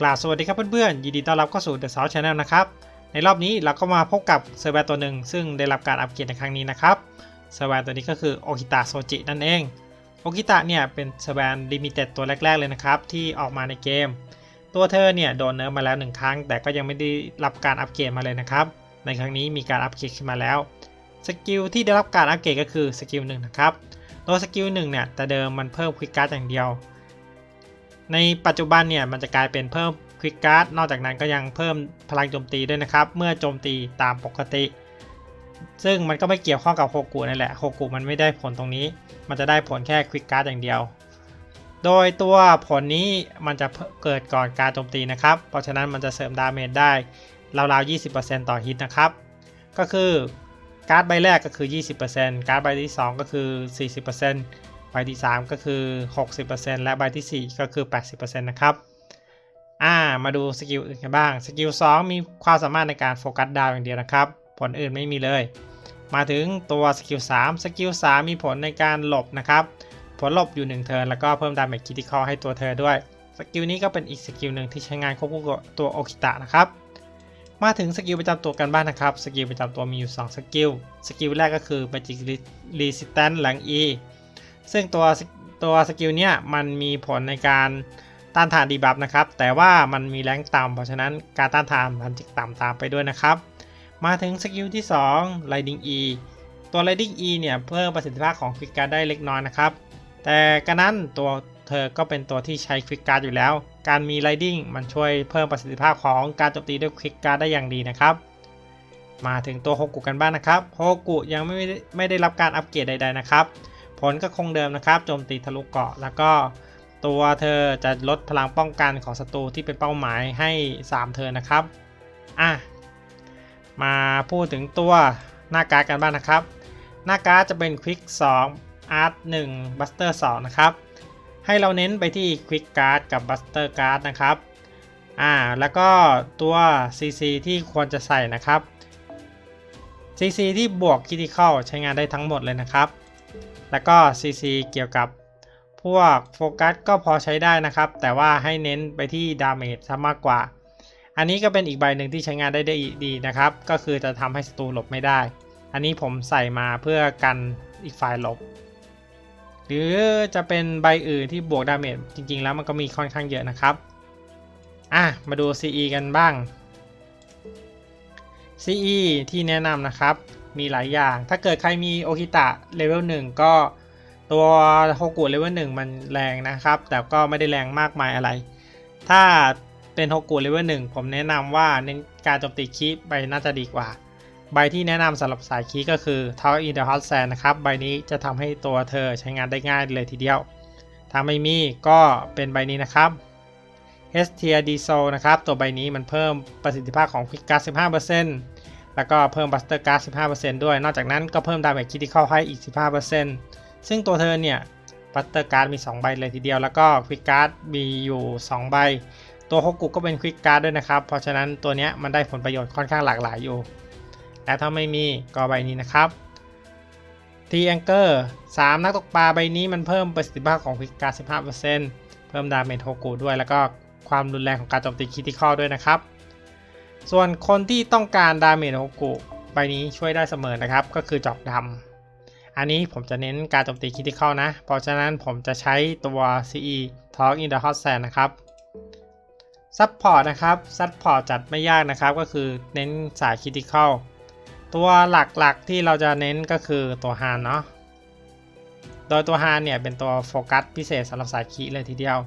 กล่าวสวัสดีครับเพื่อนๆ ยินดีต้อนรับเข้าสู่ The South Channel นะครับ ในรอบนี้เราก็มาพบกับเซอร์แวร์ตัวหนึ่ง ซึ่งได้รับการอัปเกรดในครั้งนี้นะครับเซอร์แวร์ตัวนี้ก็คือโอคิตะโซจินั่นเองโอคิตะเนี่ยเป็นเซอร์แวร์ลิมิเต็ดตัวแรก ๆเลยนะครับ ที่ออกมาในเกม ตัวเธอเนี่ยโดนเนิร์ฟมาแล้วหนึ่งครั้ง แต่ก็ยังไม่ได้รับการอัปเกรดมาเลยนะครับ ในครั้งนี้มีการอัปเกรดขึ้นมาแล้ว สกิลที่ได้รับการอัปเกรดก็คือสกิลหนึ่งนะครับ ตัวสกิลหนึ่งเนี่ยแต่เดิมมันเพิ่มควิกการ์ดอย่างเดียว ในปัจจุบันเนี่ยมันจะกลายเป็นเพิ่มควิกการ์ดนอกจากนั้นก็ยังเพิ่มพลังโจมตีด้วยนะครับ เมื่อโจมตีตามปกติ ซึ่งมันก็ไม่เกี่ยวข้องกับโฮกุนั่นแหละโฮกุมันไม่ได้ผลตรงนี้ มันจะได้ผลแค่ควิกการ์ดอย่างเดียว โดยตัวผลนี้มันจะเกิดก่อนการโจมตีนะครับ เพราะฉะนั้นมันจะเสริมดาเมจได้ราวๆ20%ต่อฮิตนะครับ ก็คือการ์ดใบแรกก็คือ 20%การ์ดใบที่ 2 ก็คือ 40% ใบที่ 3 ก็คือ 60%และใบทีสี่ 4 ก็คือ 80%นะครับอ่ามาดูสกิลอื่นกันบ้าง สกิล 2 มีความสามารถในการโฟกัสดาวอย่างเดียวนะครับ ผลอื่นไม่มีเลย มาถึงตัวสกิล 3 สกิล 3 มีผลในการหลบนะครับ ผลหลบอยู่ 1 เทิร์นแล้วก็เพิ่มดาเมจคิติคอให้ตัวเธอด้วย สกิลนี้ก็เป็นอีกสกิลหนึ่งที่ใช้งานควบคู่กับตัวโอคิตะนะครับ มาถึงสกิลประจำตัวกันบ้างนะครับ สกิลประจำตัวมีอยู่ 2 สกิล สกิลแรกก็คือ Magic Resistance หลัง E ซึ่งตัวตัวสกิลเนี้ยมันมีผลในการต้านทานดีบัฟนะครับ แต่ว่ามันมีแรงต่ำเพราะฉะนั้นการต้านทานมันจะต่ำตามไปด้วยนะครับ มาถึงสกิลที่2 Lightning E ตัว Lightning E เนี่ยเพิ่มประสิทธิภาพของควิกการ์ดได้เล็กน้อยนะครับ แต่กันนั้นตัวเธอก็เป็นตัวที่ใช้ควิกการ์ดอยู่แล้ว การมี Lightning มันช่วยเพิ่มประสิทธิภาพของการโจมตีด้วยควิกการ์ดได้อย่างดีนะครับมาถึงตัวโฮกุกันบ้างนะครับโฮกุยังไม่ได้ไม่ได้รับการอัปเกรดใด ๆนะครับ ผลก็คงเดิมนะครับโจมตีทะลุเกาะ แล้วก็ตัวเธอจะลดพลังป้องกันของศัตรูที่เป็นเป้าหมายให้ 3 เธอนะครับอะมาพูดถึงตัวหน้าการ์ดกันบ้างนะครับ หน้าการ์ดจะเป็น Quick 2 Art 1 Buster 2นะครับให้เราเน้นไปที่ Quick Card กับ Buster Card นะครับอ่าแล้วก็ตัว CC ที่ควรจะใส่นะครับ CC ที่บวก Critical ใช้งานได้ทั้งหมดเลยนะครับ แล้วก็ CC เกี่ยวกับพวกโฟกัสก็พอใช้ได้นะครับ แต่ว่าให้เน้นไปที่ดาเมจซะมากกว่า อันนี้ก็เป็นอีกใบหนึ่งที่ใช้งานได้ได้ดีนะครับ ก็คือจะทำให้ศัตรูหลบไม่ได้ อันนี้ผมใส่มาเพื่อกันอีกฝ่ายหลบ หรือจะเป็นใบอื่นที่บวกดาเมจจริงๆ แล้วมันก็มีค่อนข้างเยอะนะครับ อะ มาดู CE กันบ้าง CE ที่แนะนำนะครับ มีหลายอย่าง ถ้าเกิดใครมีโอคิตะเลเวล1ก็ตัวโฮกุเลเวล1มันแรงนะครับ แต่ก็ไม่ได้แรงมากมายอะไร ถ้าเป็นโฮกุเลเวล1ผมแนะนำว่าเน้นการโจมตีคีใบน่าจะดีกว่า ใบที่แนะนำสำหรับสายคีก็คือ Tower in the Hot Sand นะครับ ใบนี้จะทำให้ตัวเธอใช้งานได้ง่ายเลยทีเดียว ถ้าไม่มีก็เป็นใบนี้นะครับ h t r d s o นะครับ ตัวใบนี้มันเพิ่มประสิทธิภาพของ Quick Guard 15% แล้วก็เพิ่ม Buster Guard 15%ด้วย นอกจากนั้นก็เพิ่ม Damage Critical ให้อีก 15%ซึ่งตัวเธอเนี่ย Buster Guard มี 2 ใบเลยทีเดียว แล้วก็ Quick Guard มีอยู่ 2 ใบ ตัวฮกุก็เป็น Quick Guard ด้วยนะครับ เพราะฉะนั้นตัวเนี้ยมันได้ผลประโยชน์ค่อนข้างหลากหลายอยู่แต่ถ้าไม่มีก็ใบนี้นะครับ T Anchor 3นักตกปลาใบนี้มันเพิ่มประสิทธิภาพของ Quick Guard 15%เพิ่มดาเมจโฮกุด้วย แล้วก็ความรุนแรงของการโจมตีคิติคอลด้วยนะครับ ส่วนคนที่ต้องการดาเมจโฮกุใบนี้ช่วยได้เสมอนะครับ ก็คือจอกดำอันนี้ผมจะเน้นการโจมตีคิติคอลนะ เพราะฉะนั้นผมจะใช้ตัว CE Talk in the Hot Sand นะครับซัพพอร์ตนะครับซัพพอร์ตจัดไม่ยากนะครับ ก็คือเน้นสายคิติคอลตัวหลักๆที่เราจะเน้นก็คือตัวฮานเนาะโดยตัวฮานเนี่ยเป็นตัวโฟกัสพิเศษสำหรับสายคีเลยทีเดียว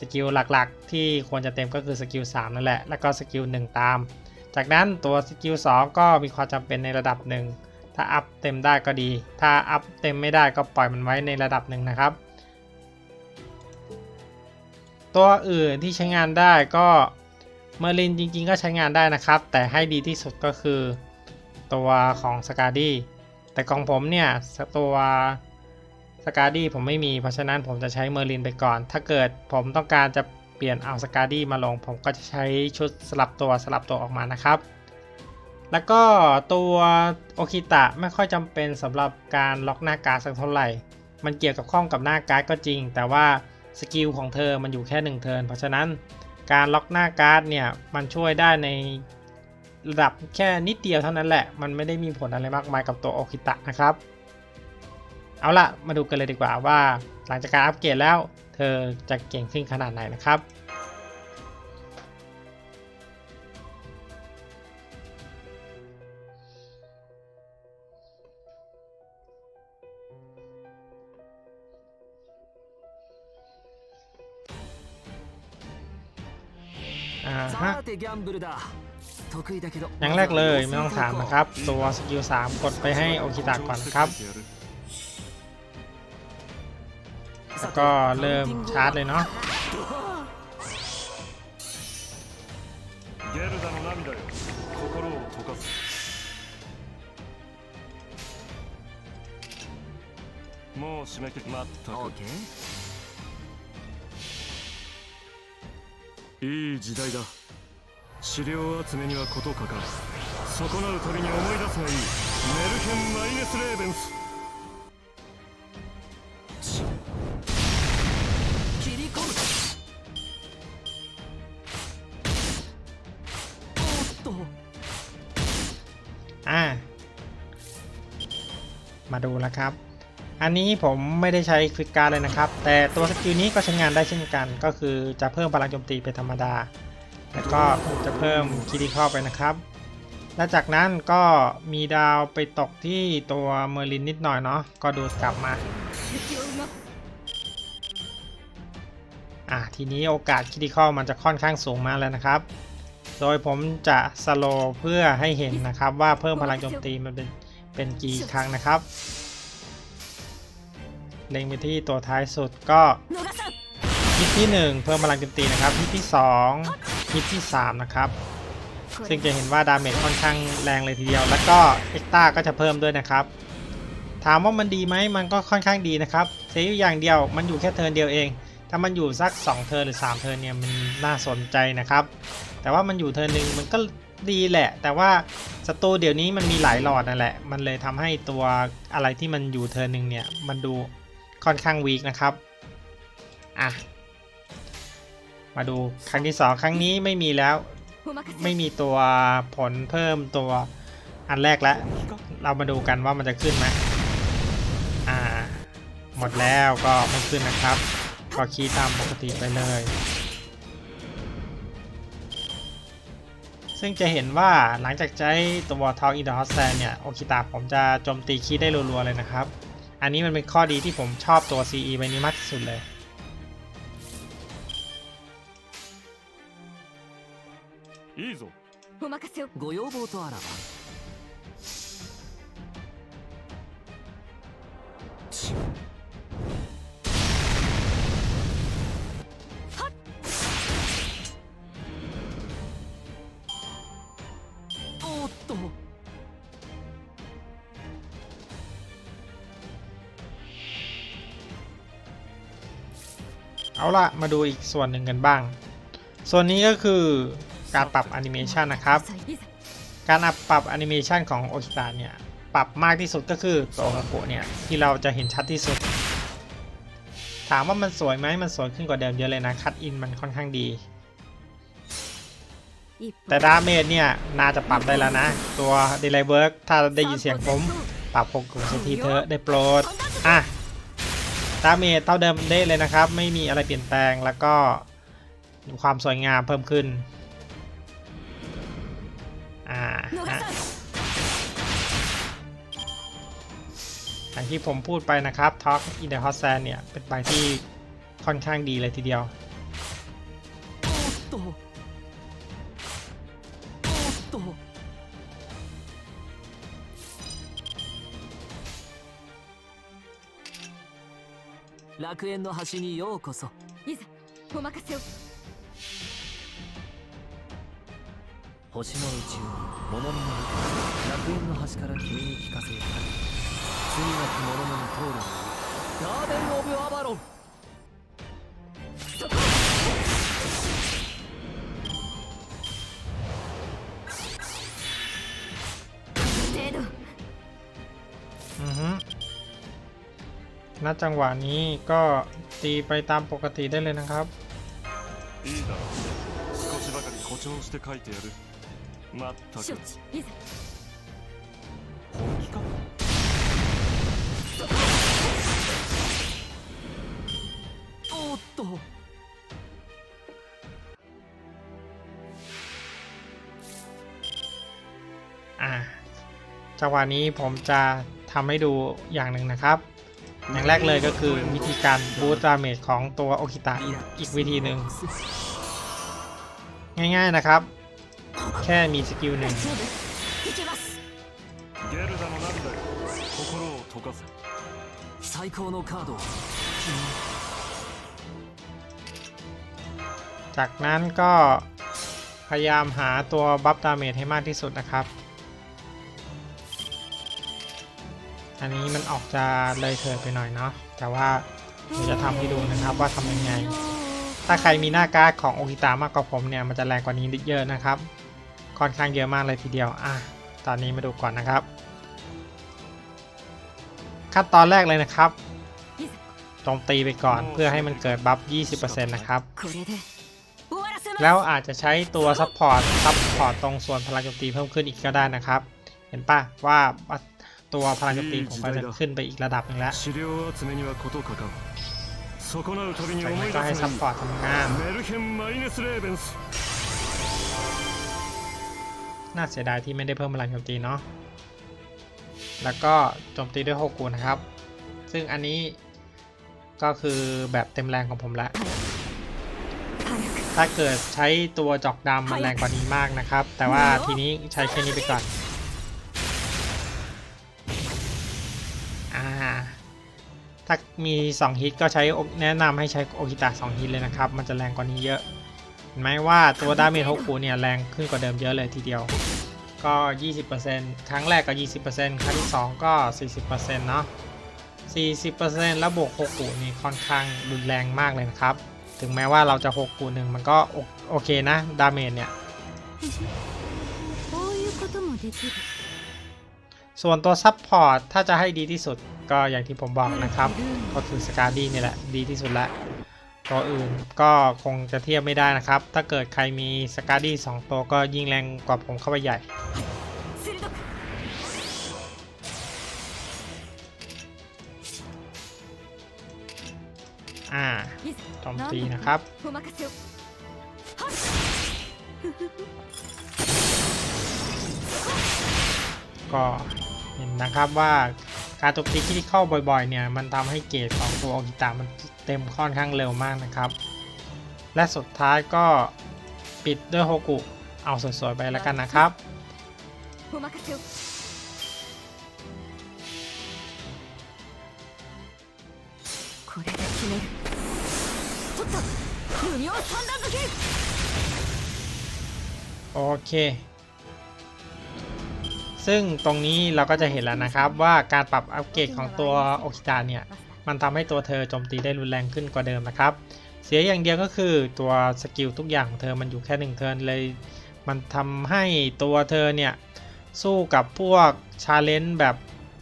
สกิลหลักๆ ที่ควรจะเต็มก็คือสกิล3นั่นแหละ แล้วก็สกิล1ตาม จากนั้นตัวสกิล2ก็มีความจำเป็นในระดับหนึ่ง ถ้าอัพเต็มได้ก็ดี ถ้าอัพเต็มไม่ได้ก็ปล่อยมันไว้ในระดับหนึ่งนะครับ ตัวอื่นที่ใช้งานได้ก็เมอร์ลินจริงๆก็ใช้งานได้นะครับ แต่ให้ดีที่สุดก็คือตัวของสกาดี้แต่ของผมเนี่ยตัว สกาดี้ผมไม่มีเพราะฉะนั้นผมจะใช้เมอร์ลินไปก่อน ถ้าเกิดผมต้องการจะเปลี่ยนเอาสกาดี้มาลง ผมก็จะใช้ชุดสลับตัวสลับตัวออกมานะครับ แล้วก็ตัวโอคิตะไม่ค่อยจำเป็นสำหรับการล็อกหน้าการสักเท่าไหร่ มันเกี่ยวกับข้องกับหน้าการ์ดก็จริง แต่ว่าสกิลของเธอมันอยู่แค่1เทิร์นเพราะฉะนั้นการล็อกหน้าการ์ดเนี่ยมันช่วยได้ในระดับแค่นิดเดียวเท่านั้นแหละ มันไม่ได้มีผลอะไรมากมายกับตัวโอคิตะนะครับ เอาละมาดูกันเลยดีกว่าว่า หลังจากการอัปเกรดแล้ว เธอจะเก่งขึ้นขนาดไหนนะครับอย่างแรกเลยไม่ต้องถามนะครับ ตัวสกิล3กดไปให้โอคิตะก่อนครับ ก็เริ่มชาร์จเลยเนาะもう締め切りまったくいい時代だ資料集めには事欠かかず損なうたびに思い出すがいいメルヘン・マイネス・レーベンス อ่า มาดูแล้วครับ อันนี้ผมไม่ได้ใช้ควิกการ์เลยนะครับ แต่ตัวสกิลนี้ก็ใช้งานได้เช่นกัน ก็คือจะเพิ่มพลังโจมตีเป็นธรรมดา แล้วก็จะเพิ่มคิดิคอไปนะครับ และจากนั้นก็มีดาวไปตกที่ตัวเมอร์ลินนิดหน่อยเนาะ ก็ดูดกลับมาอะทีนี้โอกาสคิดิคอมันจะค่อนข้างสูงมากแล้วนะครับ โดยผมจะสโลเพื่อให้เห็นนะครับว่าเพิ่มพลังโจมตีมันเป็นเป็นกี่ครั้งนะครับ เล็งไปที่ตัวท้ายสุดก็ฮิตที่ 1 เพิ่มพลังโจมตีนะครับฮิตที่2ฮิตที่3นะครับซึ่งจะเห็นว่าดาเมจค่อนข้างแรงเลยทีเดียว แล้วก็เอ็กต้าก็จะเพิ่มด้วยนะครับ ถามว่ามันดีไหมมันก็ค่อนข้างดีนะครับเซฟอยู่อย่างเดียวมันอยู่แค่เทิร์นเดียวเอง ถ้ามันอยู่สัก 2 เทิร์นหรือ 3 เทิร์นเนี่ยมันน่าสนใจนะครับ แต่ว่ามันอยู่เทิร์นหนึ่งมันก็ดีแหละ แต่ว่าศัตรูเดี๋ยวนี้มันมีหลายหลอดนั่นแหละ มันเลยทำให้ตัวอะไรที่มันอยู่เทิร์นหนึ่งเนี่ย มันดูค่อนข้างวีคนะครับ อะ มาดูครั้งที่ 2 ครั้งนี้ไม่มีแล้ว ไม่มีตัวผลเพิ่มตัวอันแรกแล้ว เรามาดูกันว่ามันจะขึ้นไหมอ่า หมดแล้วก็ไม่ขึ้นนะครับ ก็คีย์ตามปกติไปเลย ซึ่งจะเห็นว่าหลังจากใช้ตัวทองอินดอร์ฮอสแซนเนี่ย โอคิตาผมจะโจมตีคีย์ได้รัวๆเลยนะครับ อันนี้มันเป็นข้อดีที่ผมชอบตัว CE ใบนี้มากที่สุดเลย いいぞお任せをご要望とあらば เอาละมาดูอีกส่วนหนึ่งกันบ้าง ส่วนนี้ก็คือการปรับแอนิเมชันนะครับ การปรับแอนิเมชันของโอคิตาเนี่ย ปรับมากที่สุดก็คือตัวกโอโกเนี่ย ที่เราจะเห็นชัดที่สุด ถามว่ามันสวยไหมมันสวยขึ้นกว่าเดิมเยอะเลยนะ คัดอินมันค่อนข้างดี แต่ดาเมจเนี่ย น่าจะปรับได้แล้วนะ ตัวเดลไลเวิร์กถ้าได้ยินเสียงผม ปรับหกกลุ่มสักทีเธอได้โปรด อะ ตาเมจเท่าเดิมได้เลยนะครับ ไม่มีอะไรเปลี่ยนแปลงแล้วก็ความสวยงามเพิ่มขึ้นอ่าอย่างที่ผมพูดไปนะครับ Talk in ดอร์ฮอสแซนเนี่ย เป็นใบที่ค่อนข้างดีเลยทีเดียวโ楽園の端にようこそ。いざお任せを。星の宇宙に物見の中楽園の端から君に聞かせよう。罪なき者のに通るガーデン・オブ・アバロン ณจังหวะนี้ก็ตีไปตามปกติได้เลยนะครับจังหวะนี้ผมจะทำให้ดูอย่างหนึ่งนะครับ อย่างแรกเลยก็คือวิธีการบูสต์ดาเมจของตัวโอคิตะอีกวิธีหนึ่งง่ายๆนะครับ แค่มีสกิลหนึ่งจากนั้นก็พยายามหาตัวบัฟดาเมจให้มากที่สุดนะครับ อันนี้มันออกจะเลยเถิดไปหน่อยเนาะแต่ว่าเดี๋ยวจะทำให้ดูนะครับว่าทำยังไง ถ้าใครมีหน้าการของโอคิตามากกว่าผมเนี่ยมันจะแรงกว่านี้เยอะนะครับ ค่อนข้างเยอะมากเลยทีเดียวอะตอนนี้มาดูก่อนนะครับ ขั้นตอนแรกเลยนะครับตรงตีไปก่อนเพื่อให้มันเกิดบัฟ 20%นะครับแล้วอาจจะใช้ตัวซัพพอร์ตซัพพอร์ตตรงส่วนพลังโจมตีเพิ่มขึ้นอีกก็ได้นะครับ เห็นปะว่า ตัวพลังจิตีผมก็จะขึ้นไปอีกระดับหนึ่งแล้วจากนี้ก็ให้ซัพพอร์ตทำงานน่าเสียดายที่ไม่ได้เพิ่มพลังโจมตีเนาะแล้วก็โจมตีด้วย6กูนะครับ ซึ่งอันนี้ก็คือแบบเต็มแรงของผมละ ถ้าเกิดใช้ตัวจอกดำมันแรงกว่านี้มากนะครับ แต่ว่าทีนี้ใช้แค่นี้ไปก่อน ถ้ามี2ฮิตก็ใช้แนะนำให้ใช้โอคิตะ2ฮิตเลยนะครับ มันจะแรงกว่านี้เยอะเห็นไหมว่าตัวดาเมจฮกูเนี่ยแรงขึ้นกว่าเดิมเยอะเลยทีเดียว ก็ 20%ครั้งแรกก็ 20%ครั้งที่2ก็ 40%เนาะ40%แล้วบวกฮกูนี่ค่อนข้างรุนแรงมากเลยนะครับ ถึงแม้ว่าเราจะ6กูหนึ่งมันก็โอเคนะดาเมจเนี่ย ส่วนตัวซับพอร์ตถ้าจะให้ดีที่สุดก็อย่างที่ผมบอกนะครับ ก็คือสกาดี้นี่แหละดีที่สุดละตัวอื่นก็คงจะเทียบไม่ได้นะครับ ถ้าเกิดใครมีสกาดี้งตัวก็ยิ่งแรงกว่าผมเข้าไปใหญ่อ่าตอมตีนะครับ ก็ เห็นนะครับว่าการตบตีที่เข้าบ่อยๆเนี่ยมันทำให้เกรดของตัวอกิตามันเต็มค่อนข้างเร็วมากนะครับ และสุดท้ายก็ปิดด้วยโฮกุเอาสวยๆไปแล้วกันนะครับโอเค ซึ่งตรงนี้เราก็จะเห็นแล้วนะครับว่าการปรับอัปเกรดของตัวโอคิตะเนี่ย มันทำให้ตัวเธอโจมตีได้รุนแรงขึ้นกว่าเดิมนะครับ เสียอย่างเดียวก็คือตัวสกิลทุกอย่างของเธอมันอยู่แค่หนึ่งเทิร์นเลย มันทำให้ตัวเธอเนี่ย สู้กับพวกชาเลนจ์แบบ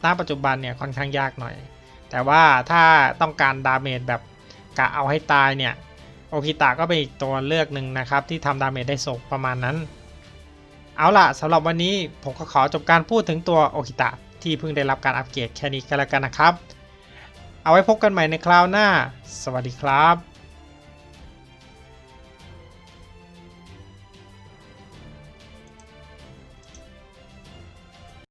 ณปัจจุบันเนี่ยค่อนข้างยากหน่อย แต่ว่าถ้าต้องการดาเมจแบบกะเอาให้ตายเนี่ยโอคิตะก็เป็นอีกตัวเลือกหนึ่งนะครับที่ทำดาเมจได้สูงประมาณนั้น เอาล่ะสำหรับวันนี้ผมก็ขอจบการพูดถึงตัวโอคิตะที่เพิ่งได้รับการอัปเกรดแค่นี้ก็แล้วกันนะครับ เอาไว้พบกันใหม่ในคราวหน้า สวัสดีครับ